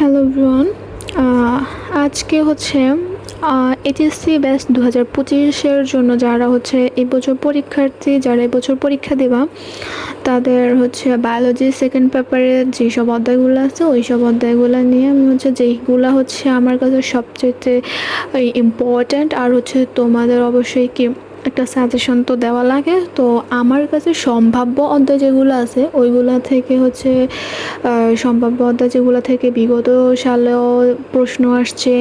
Hello everyone আজকে হচ্ছে HSC batch দু হাজার পঁচিশের জন্য যারা হচ্ছে এই বছর পরীক্ষার্থী, যারা এই বছর পরীক্ষা দেবা, তাদের হচ্ছে বায়োলজি সেকেন্ড পেপারে যেসব অধ্যায়গুলো আছে ওই সব অধ্যায়গুলো নিয়ে আমি হচ্ছে যেইগুলো হচ্ছে আমার কাছে সবচেয়ে ইম্পর্ট্যান্ট আর হচ্ছে তোমাদের অবশ্যই কি একটা সাজেশন তো দেওয়া লাগে। তো আমার কাছে সম্ভাব্য অধ্যায় যেগুলো আছে, ওইগুলো থেকে হচ্ছে সম্ভাব্য অধ্যায় যেগুলো থেকে বিগত সালেও প্রশ্ন আসছে,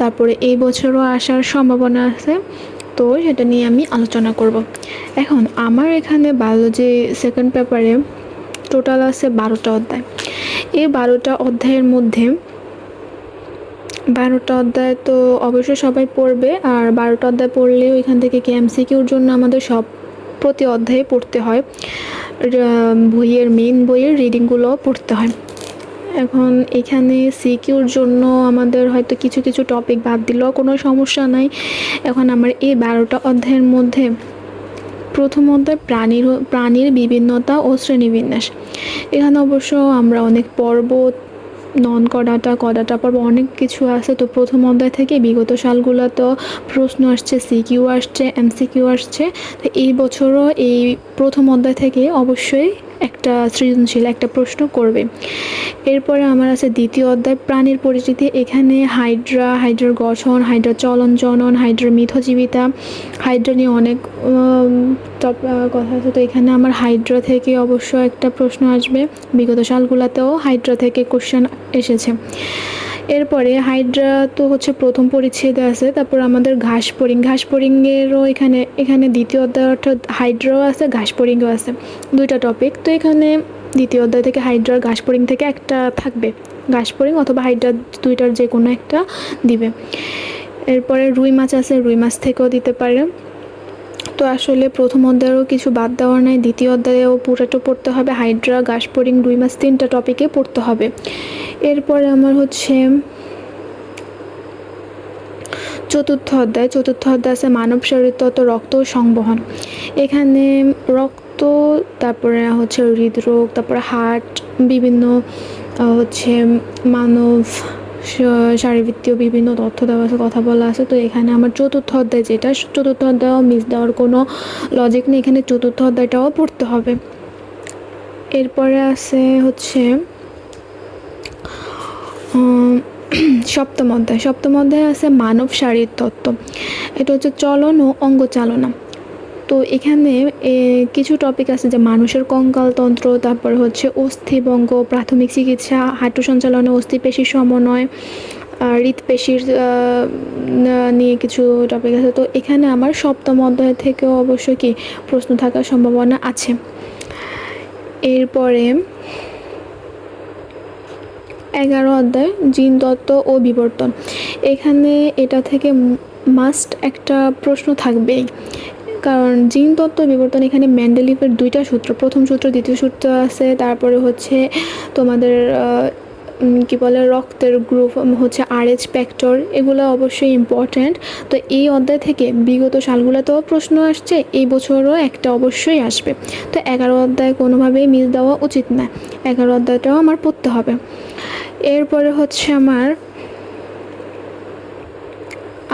তারপরে এই বছরও আসার সম্ভাবনা আছে, তো সেটা নিয়ে আমি আলোচনা করব। এখন আমার এখানে বায়োলজি সেকেন্ড পেপারে টোটাল আছে বারোটা অধ্যায়। এই বারোটা অধ্যায়ের মধ্যে বারোটা অধ্যায় তো অবশ্যই সবাই পড়বে, আর বারোটা অধ্যায় পড়লে ওইখান থেকে কি এমসিকিউর জন্য আমাদের সব প্রতি অধ্যায়ে পড়তে হয়। বইয়ের মেন বইয়ের রিডিংগুলো পড়তে হয়। এখন এখানে সিকিউর জন্য আমাদের হয়তো কিছু কিছু টপিক বাদ দিলেও কোনো সমস্যা নাই। এখন আমার এই বারোটা অধ্যায়ের মধ্যে প্রথম অধ্যায় প্রাণীর প্রাণীর বিভিন্নতা ও শ্রেণীবিন্যাস। এখানে অবশ্য আমরা অনেক পর্বত নন কডাটা কডাটা পর্ব অনেক কিছু আছে। তো প্রথম অধ্যায় থেকে বিগত সালগুলো তো প্রশ্ন আসছে সিকিউ আসছে এমসিকিউ আসছে। তো এই বছরও এই প্রথম অধ্যায় থেকে অবশ্যই একটা সৃজনশীল একটা প্রশ্ন করবে। এরপরে আমার আছে দ্বিতীয় অধ্যায়, প্রাণীর পরিচিতি। এখানে হাইড্রা, হাইড্রার গঠন হাইড্রা চলন জনন, হাইড্রার মিথজীবিতা, হাইড্রা নিয়ে অনেক কথা আছে। তো এখানে আমার হাইড্রা থেকে অবশ্য একটা প্রশ্ন আসবে। বিগত সালগুলোতেও হাইড্রা থেকে কোশ্চেন এসেছে। এরপরে হাইড্রা তো হচ্ছে প্রথম পরিচ্ছেদে আছে, তারপর আমাদের ঘাস পরিং ঘাস পরিংয়েরও এখানে এখানে দ্বিতীয় অধ্যায় অর্থাৎ হাইড্রাও আছে ঘাস পরিংও আছে, দুইটা টপিক তো এখানে দ্বিতীয় অধ্যায় থেকে হাইড্রার ঘাস পরিং থেকে একটা থাকবে ঘাস পরিং অথবা হাইড্রা দুইটার যে কোনো একটা দিবে। এরপরে রুই মাছ আছে, রুই মাছ থেকেও দিতে পারে। তো আসলে প্রথম অধ্যায়েরও কিছু বাদ দেওয়ার নাই, দ্বিতীয় অধ্যায়েও পুরোটা পড়তে হবে, হাইড্রা, গাসপরিং রুই মাছ তিনটা টপিকে পড়তে হবে। এরপরে আমার হচ্ছে চতুর্থ অধ্যায় চতুর্থ অধ্যায় আছে মানব শরীর তত রক্ত সংবহন। এখানে রক্ত, তারপরে হচ্ছে হৃদরোগ, তারপরে হার্ট, বিভিন্ন হচ্ছে মানব শারীরবৃত্তীয় বিভিন্ন তথ্য দেওয়া আছে কথা বলা আছে। তো এখানে আমার চতুর্থ অধ্যায় যেটা চতুর্থ অধ্যায়ও মিস দেওয়ার কোনো লজিক নেই। এখানে চতুর্থ অধ্যায়টাও পড়তে হবে। এরপরে আছে হচ্ছে সপ্তম অধ্যায়। সপ্তম অধ্যায় আছে মানব শারীর তত্ত্ব। এটা হচ্ছে চলন ও অঙ্গচালনা। তো এখানে কিছু টপিক আছে যে মানুষের কঙ্কালতন্ত্র, তারপর হচ্ছে অস্থিভঙ্গ প্রাথমিক চিকিৎসা, হাঁটু সঞ্চালনে অস্থিপেশির সমন্বয় হৃৎপেশির নিয়ে কিছু টপিক আছে। তো এখানে আমার সপ্তম অধ্যায় থেকেও অবশ্য কি প্রশ্ন থাকার সম্ভাবনা আছে। এরপরে, এগারো অধ্যায়, জিন তত্ত্ব ও বিবর্তন। এখানে এটা থেকে মাস্ট একটা প্রশ্ন থাকবেই। কারণ জিন তত্ত্ব বিবর্তন এখানে ম্যান্ডেলিপের দুইটা সূত্র, প্রথম সূত্র, দ্বিতীয় সূত্র আছে, তারপরে হচ্ছে তোমাদের কি বলে, রক্তের গ্রুপ হচ্ছে আরএইচ প্যাক্টর এগুলো অবশ্যই ইম্পর্ট্যান্ট তো এই অধ্যায় থেকে বিগত সালগুলোতেও প্রশ্ন আসছে, এই বছরও একটা অবশ্যই আসবে। তো এগারো অধ্যায় কোনোভাবেই মিস দেওয়া উচিত না, এগারো অধ্যায়টাও আমার পড়তে হবে। এরপরে হচ্ছে আমার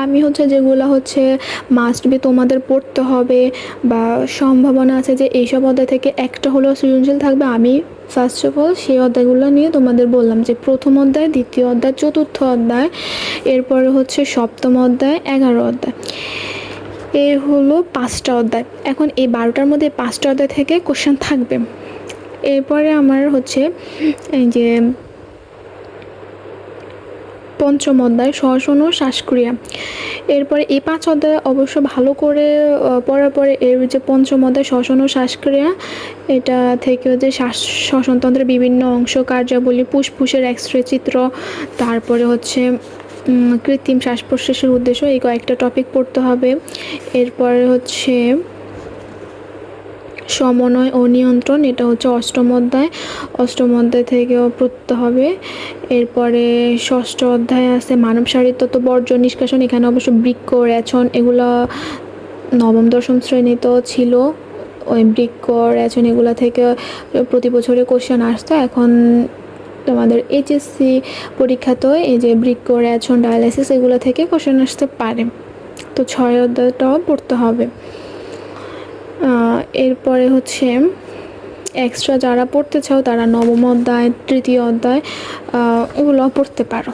আমি হচ্ছে যেগুলো হচ্ছে মাস্ট বি তোমাদের পড়তে হবে বা সম্ভাবনা আছে যে এইসব অধ্যায় থেকে একটা হলেও সৃজনশীল থাকবে। আমি ফার্স্ট অফ অল সেই অধ্যায়গুলো নিয়ে তোমাদের বললাম যে প্রথম অধ্যায়, দ্বিতীয় অধ্যায়, চতুর্থ অধ্যায়, এরপরে হচ্ছে সপ্তম অধ্যায়, এগারো অধ্যায়। এর হলো পাঁচটা অধ্যায়। এখন এই বারোটার মধ্যে পাঁচটা অধ্যায় থেকে কোশ্চেন থাকবে। এরপরে আমার হচ্ছে এই যে পঞ্চম অধ্যায় শ্বসন ও শ্বাসক্রিয়া। এরপরে এই পাঁচ অধ্যায় অবশ্য ভালো করে পড়ার পরে এর যে পঞ্চম অধ্যায় শ্বসন ও শ্বাসক্রিয়া, এটা থেকে যে শ্বাস, শ্বসনতন্ত্রের বিভিন্ন অংশ, কার্যাবলী, ফুসফুসের এক্স রে চিত্র, তারপরে হচ্ছে কৃত্রিম শ্বাস প্রশ্বাসের উদ্দেশ্য, এই কয়েকটা টপিক পড়তে হবে। এরপরে হচ্ছে সমন্বয় ও নিয়ন্ত্রণ, এটা হচ্ছে অষ্টম অধ্যায়। অষ্টম অধ্যায় থেকেও পড়তে হবে। এরপরে ষষ্ঠ অধ্যায় আছে মানব তত্ত্ব বর্জ্য নিষ্কাশন, এখানে অবশ্য বৃক্ষ, রেচন, এগুলো নবম, দশম শ্রেণীতেও ছিল। ওই বৃক্ষ, রেচন, এগুলো থেকে প্রতি বছরে কোশ্চেন আসতো। এখন তোমাদের এইচএসসি পরীক্ষাতেও এই যে বৃক্ক রেচন ডায়ালাইসিস এগুলো থেকে কোশ্চেন আসতে পারে। তো ছয় অধ্যায়টাও পড়তে হবে। এরপরে হচ্ছে এক্সট্রা যারা পড়তে চাও তারা নবম অধ্যায় তৃতীয় অধ্যায় ওগুলো পড়তে পারো।